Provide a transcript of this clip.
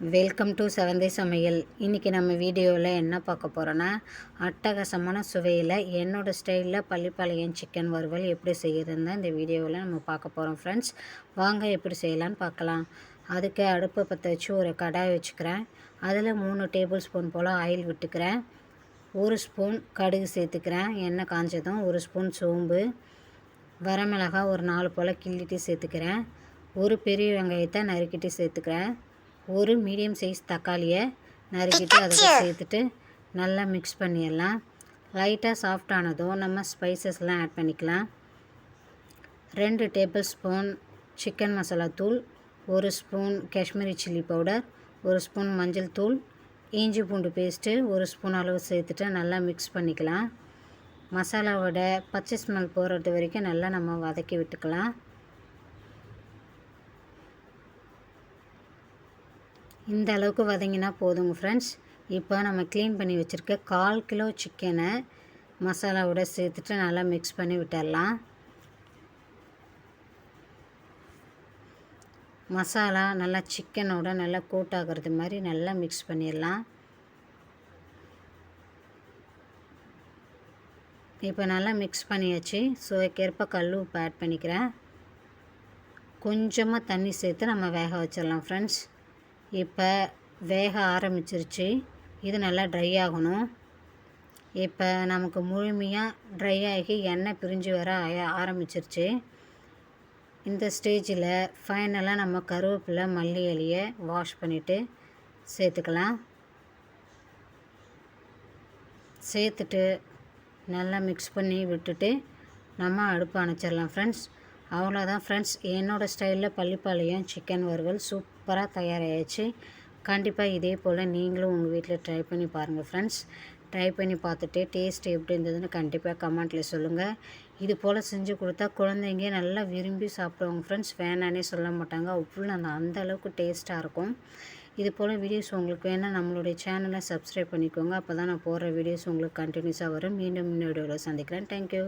Welcome to செவந்தை சமையல் இன்றைக்கி நம்ம வீடியோவில் என்ன பார்க்க போகிறோன்னா அட்டகாசமான சுவையில் என்னோடய ஸ்டைலில் பள்ளிப்பாளையம் சிக்கன் வறுவல் எப்படி செய்கிறதுன்னு தான் இந்த வீடியோவில் நம்ம பார்க்க போகிறோம் ஃப்ரெண்ட்ஸ் வாங்க எப்படி செய்யலான்னு பார்க்கலாம். அதுக்கு அடுப்பை பற்ற வச்சு ஒரு கடாய் வச்சுக்கிறேன். அதில் மூணு டேபிள் ஸ்பூன் போல் ஆயில் விட்டுக்கிறேன். ஒரு ஸ்பூன் கடுகு சேர்த்துக்கிறேன். எண்ணெய் காஞ்சதும் ஒரு ஸ்பூன் சோம்பு. வரமிளகாய் ஒரு நாலு போல் கிள்ளிட்டு சேர்த்துக்கிறேன். ஒரு பெரிய வெங்காயத்தை நறுக்கிட்டு சேர்த்துக்கிறேன். ஒரு மீடியம் சைஸ் தக்காளியை நறுக்கிட்டு அதில் சேர்த்துட்டு நல்லா மிக்ஸ் பண்ணிடலாம். லைட்டாக சாஃப்ட் ஆனதும் நம்ம ஸ்பைசஸ்லாம் ஆட் பண்ணிக்கலாம். ரெண்டு டேபிள் ஸ்பூன் சிக்கன் மசாலா தூள் ஒரு ஸ்பூன் காஷ்மீரி சில்லி பவுடர் ஒரு ஸ்பூன் மஞ்சள் தூள் இஞ்சி பூண்டு பேஸ்ட்டு ஒரு ஸ்பூன் அளவு சேர்த்துட்டு நல்லா மிக்ஸ் பண்ணிக்கலாம். மசாலாவோட பச்சை ஸ்மெல் போகிறது வரைக்கும் நல்லா நம்ம வதக்கி விட்டுக்கலாம். இந்த அளவுக்கு வதங்கினா போதுங்க ஃப்ரெண்ட்ஸ் இப்போ நம்ம க்ளீன் பண்ணி வச்சுருக்க கால் கிலோ சிக்கனை மசாலாவோட சேர்த்துட்டு நல்லா மிக்ஸ் பண்ணி விட்டுடலாம். மசாலா நல்லா சிக்கனோட நல்லா கோட் ஆகிறது மாதிரி நல்லா மிக்ஸ் பண்ணிடலாம். இப்போ நல்லா மிக்ஸ் பண்ணியாச்சு. சுவைக்கேற்ப கல் உப்பு ஆட் பண்ணிக்கிறேன். கொஞ்சமாக தண்ணி சேர்த்து நம்ம வேக வச்சிடலாம் ஃப்ரெண்ட்ஸ் இப்போ வேக ஆரம்பிச்சிருச்சு. இது நல்லா ட்ரை ஆகணும். இப்போ நமக்கு முழுமையாக ட்ரை ஆகி எண்ணெய் பிரிஞ்சு வர ஆரம்பிச்சிருச்சு. இந்த ஸ்டேஜில் ஃபைனலாக நம்ம கருவேப்பிலை மல்லி இலையை வாஷ் பண்ணிவிட்டு சேர்த்துக்கலாம். சேர்த்துட்டு நல்லா மிக்ஸ் பண்ணி விட்டுட்டு நம்ம அடுப்பு அணைச்சிடலாம் ஃப்ரெண்ட்ஸ் அவ்வளோதான் ஃப்ரெண்ட்ஸ் என்னோடய ஸ்டைலில் பள்ளிப்பாளையம் சிக்கன் வறுவல் சூப்பராக தயாராகிடுச்சு கண்டிப்பாக இதே போல் நீங்களும் உங்கள் வீட்டில் ட்ரை பண்ணி பாருங்கள் ஃப்ரெண்ட்ஸ் ட்ரை பண்ணி பார்த்துட்டு டேஸ்ட் எப்படி இருந்ததுன்னு கண்டிப்பாக கமெண்ட்டில் சொல்லுங்கள் இது போல் செஞ்சு கொடுத்தா குழந்தைங்க நல்லா விரும்பி சாப்பிடுவாங்க ஃப்ரெண்ட்ஸ் வேணானே சொல்ல மாட்டாங்க. அவ்வளோ அந்த அந்தளவுக்கு டேஸ்ட்டாக இருக்கும். இது போல் வீடியோஸ் உங்களுக்கு வேணால் நம்மளுடைய சேனலை சப்ஸ்கிரைப் பண்ணிக்கோங்க. அப்போ தான் நான் போடுற வீடியோஸ் உங்களுக்கு கண்டினியூஸாக வரும். மீண்டும் இன்னொரு வீடியோவில் சந்திக்கிறேன். தேங்க்யூ